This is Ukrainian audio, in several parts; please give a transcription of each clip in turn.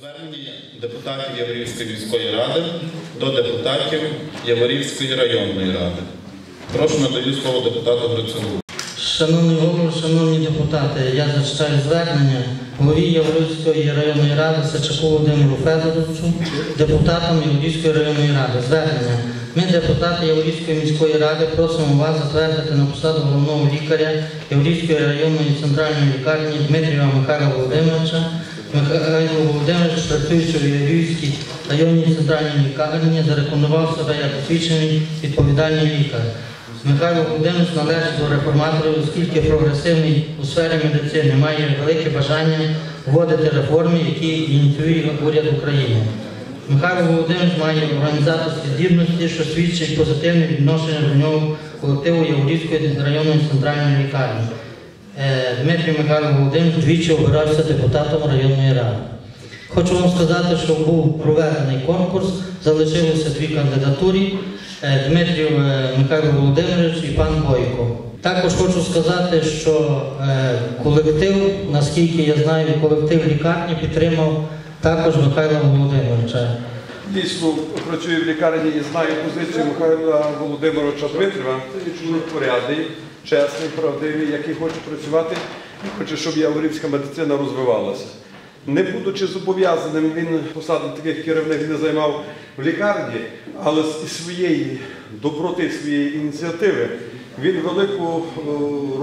Звернення депутатів Яворівської міської ради до депутатів Яворівської районної ради. Прошу надаю слово депутату Грицьову. Шановний голово, шановні депутати, я зачитаю звернення голові Яворівської районної ради Сачаку Володимиру Федоровичу, депутатам Яворівської районної ради. Звернення. Ми, депутати Яворівської міської ради, просимо вас затвердити на посаду головного лікаря Яворівської районної центральної лікарні Дмитрія Михайла Володимировича. Михайло Володимирович, працюючи в Яворівській районній центральній лікарні, зарекомендував себе як освічений відповідальний лікар. Михайло Володимирович належить до реформаторів, оскільки прогресивний у сфері медицини має велике бажання вводити реформи, які ініціює уряд України. Михайло Володимирович має організаторські здібності, що свідчить позитивне відношення до нього колективу Яворівської районної центральної лікарні. Дмитрій Михайло Володимирович двічі обирався депутатом районної ради. Хочу вам сказати, що був проведений конкурс, залишилося дві кандидатури е, Дмитрів е, Михайло Володимирович і пан Бойко. Також хочу сказати, що е, колектив, наскільки я знаю, колектив лікарні підтримав також Михайла Володимировича. Дійсно працюю в лікарні і знаю позицію Михайла Володимировича Дмитрова. Це чоловік порядний, чесний, правдивий, який хоче працювати і хоче, щоб яворівська медицина розвивалася. Не будучи зобов'язаним, він посади таких керівних не займав в лікарні, але з своєї доброти, своєї ініціативи він велику е,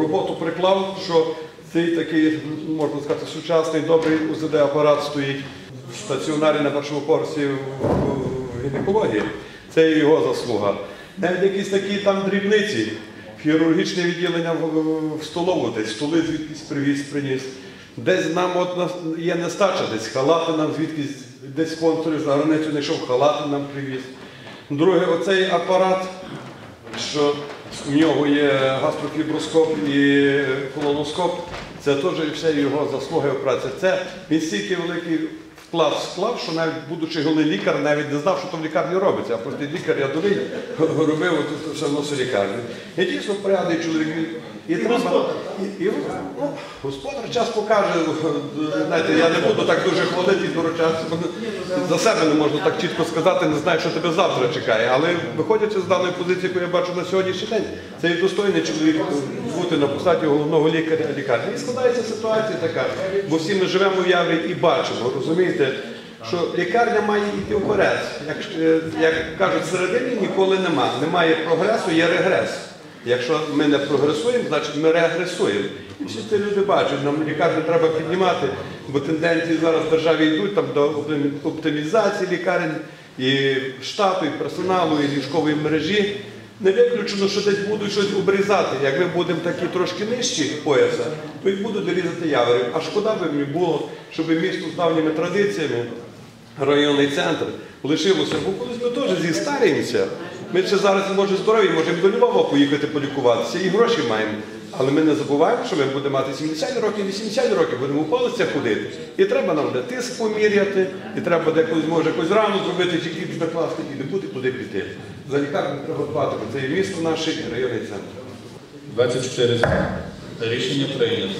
роботу приклав, що цей такий, можна сказати, сучасний добрий УЗД-апарат стоїть в стаціонарі на першому в в гінекології. Це його заслуга. Навіть якісь такі там дрібниці, хірургічне відділення в, в столову, десь столи звідкись привіз, приніс. Десь нам от є нестача, десь халати нам звідкись, десь спонсори за границю знайшов, халати нам привіз. Друге, оцей апарат, що в нього є гастрофіброскоп і колоноскоп, це теж все його заслуги праці. Це він стільки великий вклад склав, що навіть будучи головний лікар, навіть не знав, що там в лікарні робиться. А просто лікар рядовий робив все носу лікарні. І дійсно порядний чоловік. І треба, і, ну, господар час покаже. Знаєте, я не буду так дуже хвалити доручатися. За себе не можна так чітко сказати, не знаю, що тебе завтра чекає. Але виходячи з даної позиції, яку я бачу на сьогоднішній день, це і достойний чоловік бути на посаді головного лікаря лікарні. І складається ситуація така, бо всі ми живемо в Яврі і бачимо, розумієте, що лікарня має йти вперед. Як, як кажуть, всередині ніколи нема. Немає прогресу, є регрес. Якщо ми не прогресуємо, значить ми регресуємо. І всі ці люди бачать, нам лікарню треба піднімати, бо тенденції зараз в державі йдуть там, до оптимізації лікарень, і штату, і персоналу, і ліжкової мережі. Не виключено, що десь будуть щось обрізати. Як ми будемо такі трошки нижчі пояса, то їх будуть дорізати яворів. А шкода би мені було, щоб місто з давніми традиціями, районний центр, лишилося. Бо колись ми теж зістаріємося. Ми ще зараз, може, здорові, можемо до Львова поїхати полікуватися і гроші маємо. Але ми не забуваємо, що ми будемо мати 70 років, 80 років, будемо в палицях ходити. І треба нам де тиск поміряти, і треба деколи може якусь рану зробити, чи хліб накласти, і не буде туди піти. За лікарню треба дбати, бо це і місто наше, і районний центр. 24 за. Рішення прийнято.